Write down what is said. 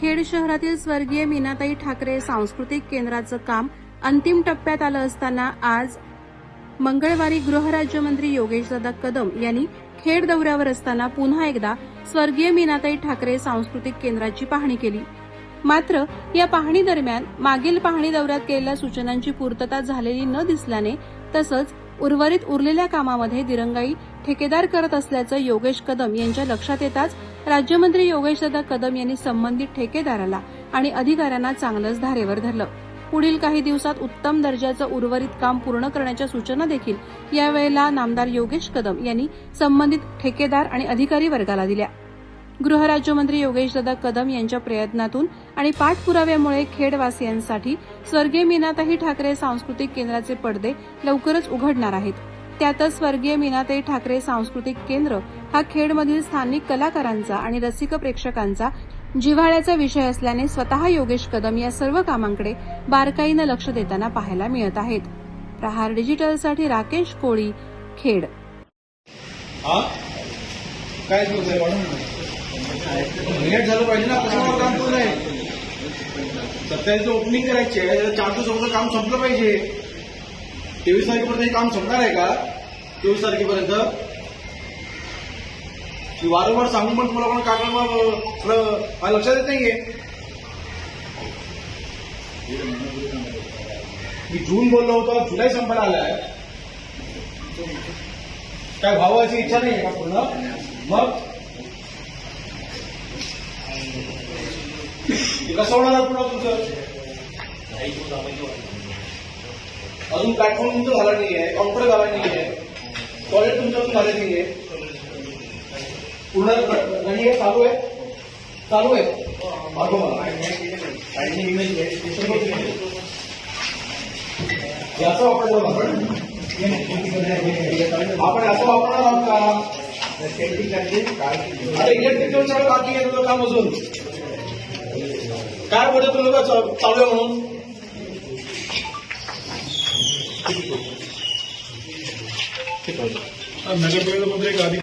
खेड शहरातील स्वर्गीय मीनाताई ठाकरे सांस्कृतिक केंद्राचं काम अंतिम टप्प्यात आलं असताना आज मंगळवारी गृहराज्यमंत्री योगेशदादा कदम यांनी खेड दौऱ्यावर असताना पुन्हा एकदा स्वर्गीय मीनाताई ठाकरे सांस्कृतिक केंद्राची पाहणी केली. मात्र या पाहणी दरम्यान मागील पाहणी दौऱ्यात केलेल्या सूचनांची पूर्तता झालेली न दिसल्याने तसंच उर्वरित उरलेल्या कामामध्ये दिरंगाई ठेकेदार करत असल्याचं योगेश कदम यांच्या लक्षात येताच राज्यमंत्री योगेशदादा कदम यांनी संबंधित ठेकेदाराला आणि अधिकाऱ्यांना चांगलंच धारेवर धरलं. पुढील काही दिवसात उत्तम दर्जाचं उर्वरित काम पूर्ण करण्याच्या सूचना देखील यावेळेला नामदार योगेश कदम यांनी संबंधित ठेकेदार आणि अधिकारी वर्गाला दिल्या. गृहराज्यमंत्री योगेशदादा कदम यांच्या प्रयत्नातून आणि पाठपुराव्यामुळे खेडवासियांसाठी स्वर्गीय मीनाताई ठाकरे सांस्कृतिक केंद्राचे पडदे लवकरच उघडणार आहेत. त्यातच स्वर्गीय मीनाताई ठाकरे सांस्कृतिक केंद्र हा खेडमधील स्थानिक कलाकारांचा आणि रसिक प्रेक्षकांचा जिव्हाळ्याचा विषय असल्याने स्वतः योगेश कदम या सर्व कामांकडे बारकाईनं लक्ष देताना पाहायला मिळत आहेत. प्रहार डिजिटलसाठी राकेश कोळी खेड. हा? काय झालं पाहिजे ना काम सत्तावीस ओपनिंग करायची आहे त्याचं चार दिवस काम संपलं पाहिजे. तेवीस तारखेपर्यंत हे काम संपणार आहे का? चोवीस तारखेपर्यंत. वारंवार सांगून पण तुम्हाला पण कागद थोडं मला लक्षात येत नाहीये. मी जून बोललो होतो जुलै संपायला आलाय. काय भावाची इच्छा नाही का पूर्ण? मग? कसं होणार पुन्हा तुमचं? अजून प्लॅटफॉर्म तुमचं झाला नाहीये काउंटर झाला नाहीये. टॉयलेट तुमचं झाले झालं नाहीये. पूर्ण नाही आहे चालू आहे. चालू आहे. याचा वापर आपण. आपण असं वापरणार आहोत का? अरे इलेक्ट्रिकल सगळं बाकी काम अजून. काय बोलतो तुला चालू आहे म्हणून. ਨਗਰ ਨਿਗਮ ਦੇ ਬੰਦੇ ਕਾਦੀ